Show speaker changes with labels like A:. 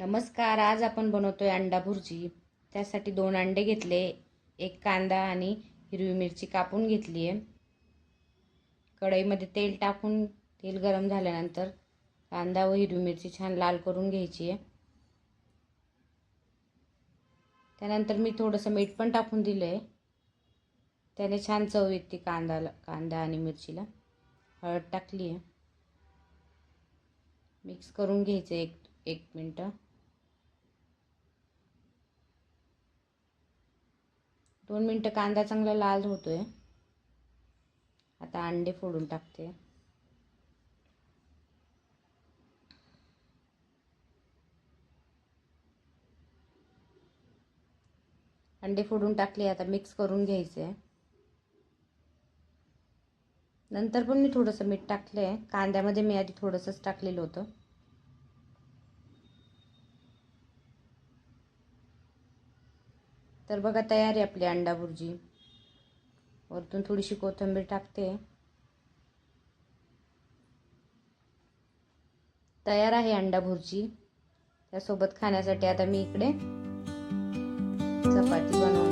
A: नमस्कार आज आपण बनवतोय अंडा भुर्जी. त्यासाठी दोन अंडे घेतले एक कांदा आणि हिरवी मिरची कापून घेतली आहे कढईमध्ये तेल टाकून तेल गरम झाल्यानंतर कांदा व हिरवी मिरची छान लाल करून घ्यायची आहे त्यानंतर मी थोडंसं मीठ पण टाकून दिलं आहे त्याने छान चव येते कांदाला कांदा आणि मिरचीला. हळद टाकली आहे मिक्स करून घ्यायचं एक एक मिनटं. दोन मिनटं कांदा चांगला लाल होतो आहे आता अंडे फोडून टाकते. अंडे फोडून टाकले आता मिक्स करून घ्यायचे. नंतर पण मी थोडंसं मीठ टाकलं आहे कांद्यामध्ये मी आधी थोडंसंच टाकलेलं होतं. तर बघा तयार आहे आपली अंडा भुर्जी. वरतून थोडीशी कोथिंबीर टाकते. तयार आहे अंडा भुर्जी. त्यासोबत खाण्यासाठी आता मी इकडे चपाती बनवते.